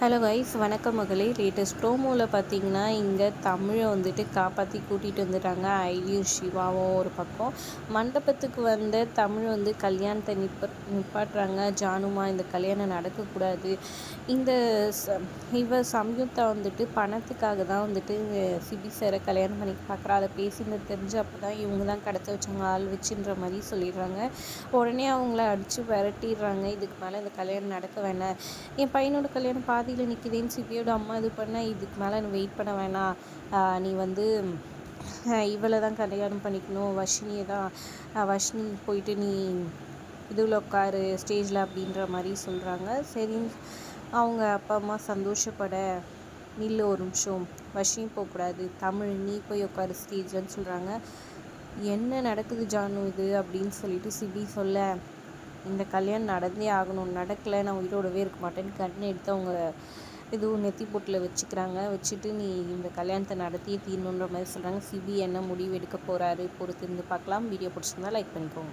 Hello guys வணக்கம் மகளே. Latest ப்ரோமோவில் பார்த்தீங்கன்னா இங்கே தமிழை வந்துட்டு காப்பாற்றி கூட்டிகிட்டு வந்துட்டாங்க. ஐலியும் சிவாவும் ஒரு பக்கம். மண்டபத்துக்கு வந்த தமிழ் வந்து கல்யாணத்தை நிப்ப நிப்பாட்டுறாங்க. ஜானுமா இந்த கல்யாணம் நடக்கக்கூடாது. இந்த ச இவ சம்யுக்தா வந்துட்டு பணத்துக்காக தான் வந்துட்டு சிபி சாரை கல்யாணம் பண்ணி பார்க்குறா அதை பேசினது தெரிஞ்சு அப்போ தான் இவங்க தான் கடத்த வச்சவங்க ஆள் வச்சுன்ற மாதிரி சொல்லிடுறாங்க. உடனே அவங்கள அடித்து விரட்டிடுறாங்க. இதுக்கு மேலே இந்த கல்யாணம் நடக்க வேணாம். என் பையனோட கல்யாணம் பார்த்து பாதியில் நிற்கிதேன்னு சிபியோட அம்மா இது பண்ணால் இதுக்கு மேலே நீ வெயிட் பண்ண வேணாம். நீ வந்து இவளை தான் கல்யாணம் பண்ணிக்கணும். வஷினியை தான் வஷினி போயிட்டு நீ இதில் உட்காரு ஸ்டேஜில் அப்படின்ற மாதிரி சொல்கிறாங்க சரி அவங்க அப்பா அம்மா சந்தோஷப்பட நில்லு ஒரு நிமிஷம். வஷியும் போகக்கூடாது தமிழ் நீ போய் உட்காரு ஸ்டேஜ்லன்னு சொல்கிறாங்க என்ன நடக்குது ஜானு இது அப்படின்னு சொல்லிட்டு சிபி சொல்ல இந்த கல்யாணம் நடந்தே ஆகணும் நடக்கலை நான் உயிரோடவே இருக்க மாட்டேன்னு கண்ணை எடுத்து அவங்க இதுவும் நெத்தி போட்டில் வச்சுக்கிறாங்க. வச்சுட்டு நீ இந்த கல்யாணத்தை நடத்தியே தீரணுன்ற மாதிரி சொல்கிறாங்க சிபி என்ன முடிவு எடுக்க போகிறாரு பொறுத்து இருந்து பார்க்கலாம். வீடியோ பிடிச்சிருந்தா லைக் பண்ணிக்கோங்க.